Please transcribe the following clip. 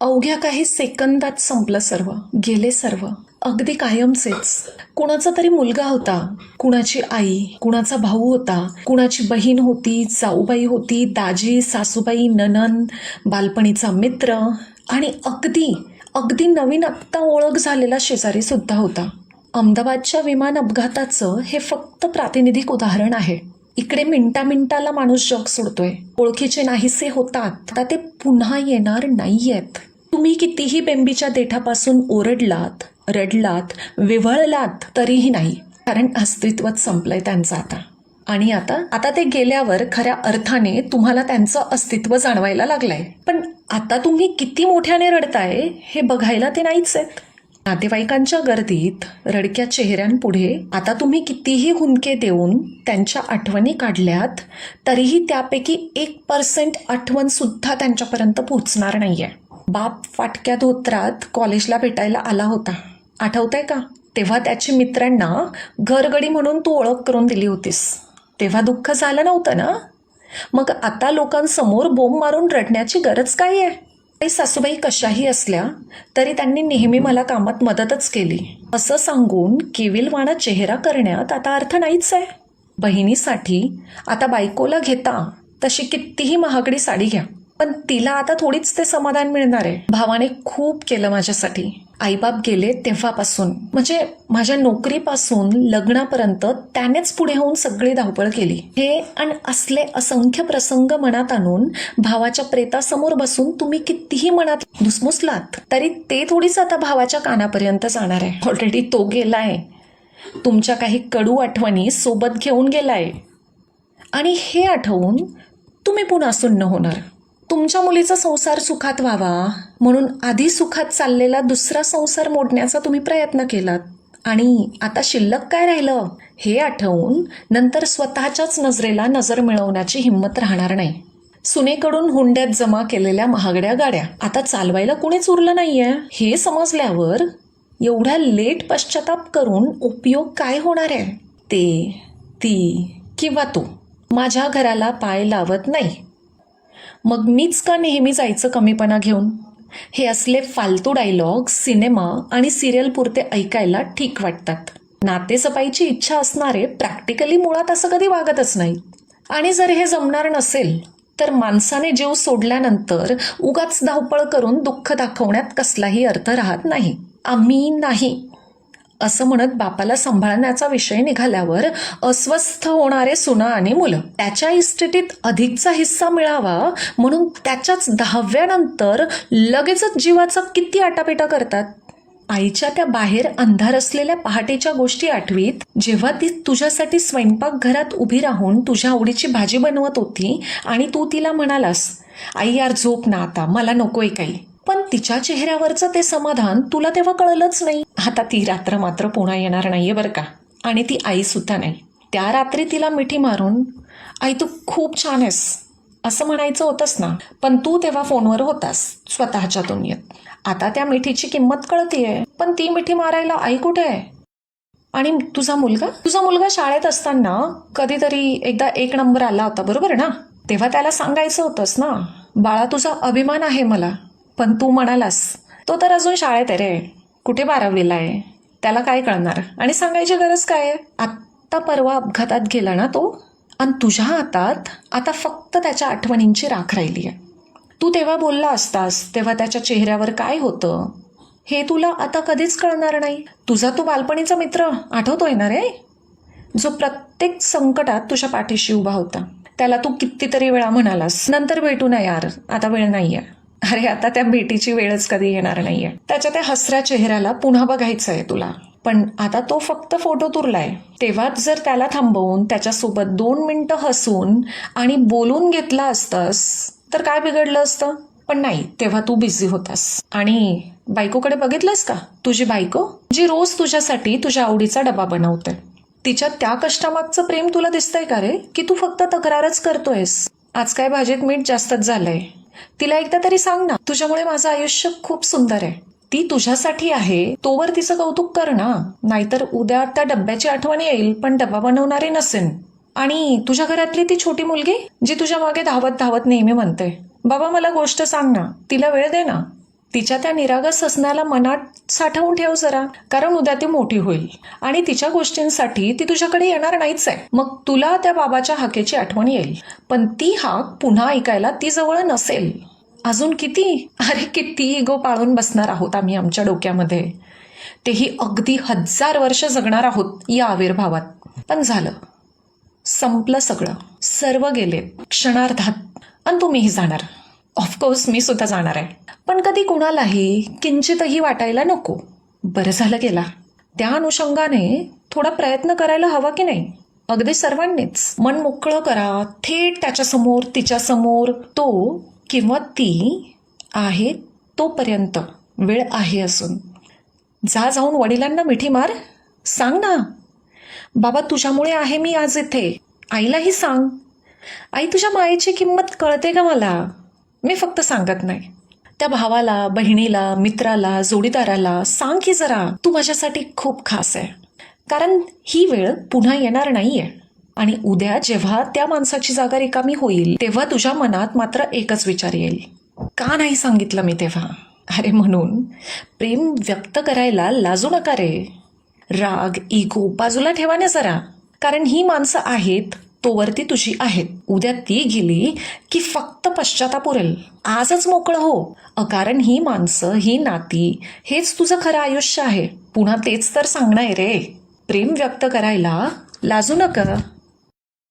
अवघ्या काही सेकंदात संपलं सर्व गेले सर्व. अगदी कायमचेच. कुणाचा तरी मुलगा होता. कुणाची आई कुणाचा भाऊ होता. कुणाची बहीण होती जाऊबाई होती दाजी सासूबाई ननन बालपणीचा मित्र. आणि अगदी अगदी नवीन आत्ता ओळख झालेला शेजारी सुद्धा होता. अहमदाबादच्या विमान अपघाताचं हे फक्त प्रातिनिधिक उदाहरण आहे. इकडे मिनिटा मिनटाला माणूस जग सोडतोय. ओळखीचे नाहीसे होतात. आता ते पुन्हा येणार नाहीयेत. तुम्ही कितीही बेंबीच्या देठापासून ओरडलात रडलात विव्हळलात तरीही नाही. कारण अस्तित्वच संपलंय त्यांचं आता. आणि आता आता ते गेल्यावर खऱ्या अर्थाने तुम्हाला त्यांचं अस्तित्व जाणवायला लागलंय. पण आता तुम्ही किती मोठ्याने रडताय हे बघायला ते नाहीच आहेत. नातेवाईकांच्या गर्दीत रडक्या चेहऱ्यांपुढे आता तुम्ही कितीही हुंदके देऊन त्यांच्या आठवणी काढल्यात तरीही त्यापैकी एक पर्सेंट आठवण सुद्धा त्यांच्यापर्यंत पोहोचणार नाहीये. बाप फाटक्या धोत्रात कॉलेजला भेटायला आला होता. आठवतंय का? तेव्हा त्याची मित्रांना घरगडी म्हणून तू ओळख करून दिली होतीस. तेव्हा दुःख झालं नव्हतं ना? मग आता लोकांसमोर बोंब मारून रडण्याची गरज काय आहे? सासूबाई कशाही असल्या तरी त्यांनी नेहमी मला कामात मदतच केली. असं सांगून केविलवाणा चेहरा करण्यात आता अर्थ नाहीच आहे. बहिणीसाठी आता बायकोला घेता तशी कितीही महागडी साडी घ्या पण तिला आता थोडीच ते समाधान मिळणार आहे. भावाने खूप केलं माझ्यासाठी. आईबाप गेले तेव्हापासून. म्हणजे माझ्या नोकरीपासून लग्नापर्यंत त्यानेच पुढे होऊन सगळी धावपळ केली. हे आणि असले असंख्य प्रसंग मनात आणून भावाच्या प्रेतासमोर बसून तुम्ही कितीही मनात धुसमुसलात तरी ते थोडीच आता भावाच्या कानापर्यंत जाणार आहे. ऑलरेडी तो गेलाय. तुमच्या काही कडू आठवणी सोबत घेऊन गेलाय. आणि हे आठवून तुम्ही पुन्हा सुन्न होणार. तुमच्या मुलीचा संसार सुखात व्हावा म्हणून आधी सुखात चाललेला दुसरा संसार मोडण्याचा तुम्ही प्रयत्न केलात. आणि आता शिल्लक काय राहिलं? हे आठवून नंतर स्वतःच्याच नजरेला नजर मिळवण्याची हिंमत राहणार नाही. सुनेकडून हुंड्यात जमा केलेल्या महागड्या गाड्या. आता चालवायला कुणीच उरलं नाहीये. हे समजल्यावर एवढ्या लेट पश्चाताप करून उपयोग काय होणार आहे? ते ती किंवा तू. माझ्या घराला पाय लावत नाही. मग मीच का नेहमी जायचं कमीपणा घेऊन? हे असले फालतू डायलॉग सिनेमा आणि सिरियल पुरते ऐकायला ठीक वाटतात. नातेसपाईची इच्छा असणारे प्रॅक्टिकली मुळात असं कधी वागतच नाही आणि जर हे जमणार नसेल तर माणसाने जीव सोडल्यानंतर उगाच धावपळ करून दुःख दाखवण्यात कसलाही अर्थ राहत नाही. आम्ही नाही. असं म्हणत बापाला सांभाळण्याचा विषय निघाल्यावर अस्वस्थ होणारे सुना आणि मुलं त्याच्या इस्टेटीत अधिकचा हिस्सा मिळावा म्हणून त्याच्याच दहाव्यानंतर लगेचच जीवाचा किती आटापिटा करतात? आईच्या त्या बाहेर अंधार असलेल्या पहाटेच्या गोष्टी आठवीत जेव्हा ती तुझ्यासाठी स्वयंपाक घरात उभी राहून तुझ्या आवडीची भाजी बनवत होती आणि तू तिला म्हणालास आई यार झोप ना आता मला नकोय काही. पण तिच्या चेहऱ्यावरचं ते समाधान तुला तेव्हा कळलंच नाही. आता ती रात्र मात्र पुन्हा येणार नाहीये बरं का? आणि ती आई सुद्धा नाही. त्या रात्री तिला मिठी मारून आई तू खूप छान आहेस. असं म्हणायचं होतंस ना. पण तू तेव्हा फोनवर होतास स्वतःच्या दुनियेत आता त्या मिठीची किंमत कळतीये पण ती मिठी मारायला आई कुठे आहे? आणि तुझा मुलगा? तुझा मुलगा शाळेत असताना कधीतरी एकदा एक नंबर आला होता बरोबर ना? तेव्हा त्याला सांगायचं होतंस ना. बाळा तुझा अभिमान आहे मला. पण तू म्हणालास तो तर अजून शाळेत आहे रे. कुठे बारावीला आहे? त्याला काय कळणार? आणि सांगायची गरज काय आहे? आत्ता परवा अपघातात गेला ना तो? आणि तुझ्या हातात आता फक्त त्याच्या आठवणींची राख राहिली आहे. तू तेव्हा बोलला असतास तेव्हा त्याच्या चेहऱ्यावर काय होतं? हे तुला आता कधीच कळणार नाही. तुझा तू बालपणीचा मित्र आठवतोय ना रे? जो प्रत्येक संकटात तुझ्या पाठीशी उभा होता. त्याला तू कितीतरी वेळा म्हणालास नंतर भेटू ना यार आता वेळ नाही आहे अरे आता त्या भेटीची वेळच कधी येणार नाहीये. त्याच्या त्या हसऱ्या चेहऱ्याला पुन्हा बघायचं आहे तुला. पण आता तो फक्त फोटो तुरलाय. तेव्हाच जर त्याला थांबवून त्याच्यासोबत दोन मिनिटं हसून आणि बोलून घेतला असतास तर काय बिघडलं असतं? पण नाही तेव्हा तू बिझी होतास. आणि बायकोकडे बघितलंस का? तुझी बायको जी रोज तुझ्यासाठी तुझ्या आवडीचा डबा बनवते. तिच्या त्या कष्टामागचं प्रेम तुला दिसतंय का रे? की तू फक्त तक्रारच करतोयस? आज काय भाजीत मीठ जास्तच झालंय? तिला एकदा तरी सांग ना तुझ्यामुळे माझं आयुष्य खूप सुंदर आहे. ती तुझ्यासाठी आहे तोवर तिचं कौतुक कर ना. नाहीतर उद्या त्या डब्याची आठवण येईल पण डबा बनवणारी नसेन. आणि तुझ्या घरातली ती छोटी मुलगी जी तुझ्या मागे धावत धावत नेहमी म्हणते बाबा मला गोष्ट सांग ना तिला वेळ दे ना. तिच्या त्या निरागस असण्याला मनात साठवून ठेव जरा कारण उद्या ती मोठी होईल. आणि तिच्या गोष्टींसाठी ती तुझ्याकडे येणार नाहीच आहे. मग तुला त्या बाबाच्या हाकेची आठवण येईल. पण ती हाक पुन्हा ऐकायला ती जवळ नसेल. अजून किती? अरे किती इगो पाळून बसणार आहोत आम्ही आमच्या डोक्यामध्ये. तेही अगदी हजार वर्ष जगणार आहोत या आविर्भावात. पण झालं. संपलं सगळं. सर्व गेले क्षणार्धात. आणि तुम्हीही जाणार. ऑफकोर्स मी सुद्धा जाणार आहे. पण कधी कुणालाही किंचितही वाटायला नको. बरं झालं गेला. त्या अनुषंगाने थोडा प्रयत्न करायला हवा की नाही? अगदी सर्वांनीच. मन मोकळं करा. थेट त्याच्यासमोर तिच्यासमोर तो किंवा ती आहे तोपर्यंत. वेळ आहे असून. जा जाऊन वडिलांना मिठी मार. सांग ना. बाबा तुझ्यामुळे आहे मी आज इथे. आईलाही सांग. आई तुझ्या मायेची किंमत कळते का मला? मी फक्त सांगत नाही. त्या भावाला बहिणीला मित्राला जोडीदाराला सांग की जरा तू माझ्यासाठी खूप खास आहे. कारण ही वेळ पुन्हा येणार नाहीये. आणि उद्या जेव्हा त्या माणसाची जागा रिकामी होईल तेव्हा तुझ्या मनात मात्र एकच विचार येईल. का नाही सांगितलं मी तेव्हा? अरे म्हणून प्रेम व्यक्त करायला लाजू नका रे. राग इगो बाजूला ठेवा ना जरा. कारण ही माणसं आहेत तोवरती तुझी आहेत. उद्या ती गेली की फक्त पश्चाताप उरेल. आजच मोकळं हो. अकारण ही माणसं ही नाती हेच तुझं खरं आयुष्य आहे. पुन्हा तेच तर सांगणं आहे रे. प्रेम व्यक्त करायला लाजू नका.